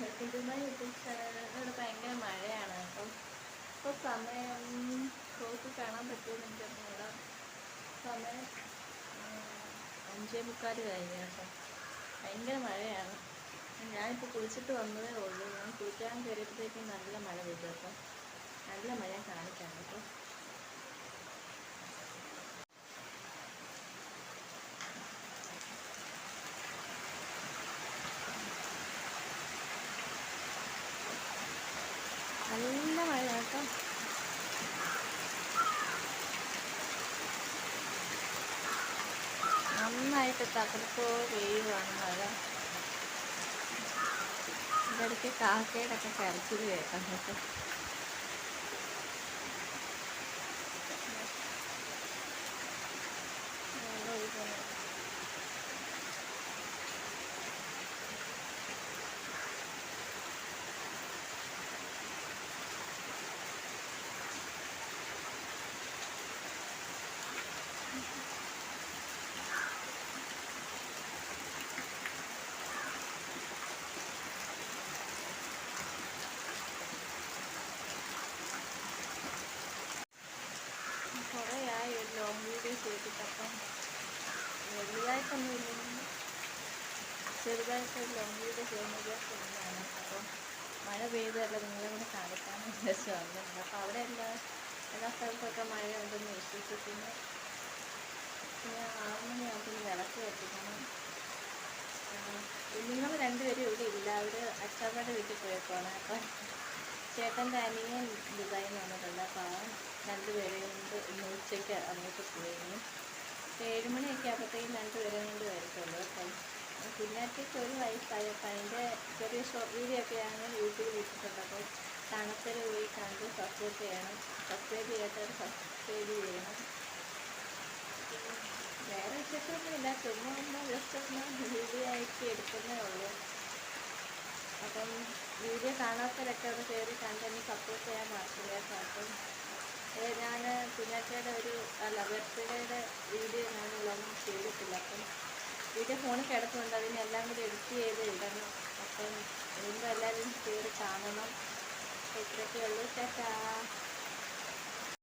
തിരുമല ഇവിടെ ഭയങ്കര മഴയാണ്. അപ്പം ഇപ്പോൾ സമയം ക്ലോക്ക് കാണാൻ പറ്റുമെന്ന് എനിക്കറിഞ്ഞൂടാ സമയം അഞ്ചേ മുക്കാൽ കഴിഞ്ഞു കേട്ടോ. ഭയങ്കര മഴയാണ്. ഞാനിപ്പോൾ കുളിച്ചിട്ട് വന്നതേ ഉള്ളൂ. ഞാൻ കുളിക്കാൻ കയറിയപ്പോഴത്തേക്കും നല്ല മഴ പെയ്തു. അപ്പം നല്ല മഴ കാണിക്കാണ് കാണിക്കാം കേട്ടോ നല്ല മഴ കേട്ടോ നന്നായിട്ട് തകർത്തോ പെയ്യുവാണ് മഴ. ഇതിടയ്ക്ക് കാക്കയുടെ ഒക്കെ കരച്ചിൽ ഒരു ലോങ് വീഡിയോ ചെയ്തിട്ട് അപ്പം വലുതായിട്ടൊന്നും ഇല്ലെങ്കിൽ ചെറുതായിട്ട് ഒരു ലോങ് വീഡിയോ ചെയ്യുന്ന വിചാരിച്ചിരുന്നതാണ് അപ്പം മഴ പെയ്തല്ല നിങ്ങളെ കൂടെ കാണിക്കാമെന്ന് വിചാരിച്ച് വന്നിട്ടുണ്ട് അവിടെ എല്ലാ എല്ലാ സ്ഥലത്തൊക്കെ മഴ ഉണ്ടെന്ന് വിശ്വസിച്ചു പിന്നെ പിന്നെ ആറ് മണിയാകുമ്പോൾ വിളക്ക് കത്തിക്കണം നിങ്ങൾ രണ്ടുപേരും ഇവിടെ ഇല്ല. അവർ അച്ഛാമ്മയുടെ വീട്ടിൽ പോയേക്കാണ് അപ്പം ചേട്ടന്റെ അനിയൻ നിന്ന് വന്നിട്ടുണ്ട്. അപ്പോൾ അവൻ രണ്ടുപേരെയും കൊണ്ട് ഉച്ചയ്ക്ക് അങ്ങോട്ട് പോയിരുന്നു. ഏഴുമണിയൊക്കെ ആകുമ്പോഴത്തേക്കും രണ്ടുപേരെയും കൊണ്ട് വരത്തുള്ളൂ അപ്പം കുഞ്ഞാറ്റയ്ക്ക് ഒരു വയസ്സായി. അതിന്റെ ചെറിയ ഷോർട്ട് വീഡിയോ ഒക്കെ ഞാൻ യൂട്യൂബിൽ ഇട്ടിട്ടുണ്ട് അപ്പോൾ തണുത്തൽ പോയി കണ്ട് സബ്സ്ക്രൈബ് ചെയ്യണം. സബ്സ്ക്രൈബ് ചെയ്യാത്തവർ സബ്സ്ക്രൈബ് ചെയ്യണം. വേറെ വിശേഷമൊന്നുമില്ല ചുമ്മാ ഒന്ന് ജസ്റ്റ് ഒന്ന് വീഡിയോ ആയിട്ട് എടുക്കുന്നേ ഉള്ളൂ. അപ്പം വീഡിയോ കാണാത്തവരൊക്കെ ഒന്ന് കയറി കണ്ട് സപ്പോർട്ട് ചെയ്യാൻ കേട്ടോ അപ്പം ഞാൻ കുഞ്ഞാറ്റയുടെ ഒരു അല്ല ബർത്ത്ഡേയുടെ വീഡിയോ ഞാനുള്ളതൊന്നും ചെയ്തിട്ടില്ല. അപ്പം വീഡിയോ ഫോണിൽ കിടക്കുന്നുണ്ട് അതിനെല്ലാം കൂടി എഡിറ്റ് ചെയ്ത് ഇടണം. അപ്പം വീണ്ടും എല്ലാവരും കയറി കാണണം. ഇത്രയൊക്കെ ഉള്ളൂ. ചേട്ടാ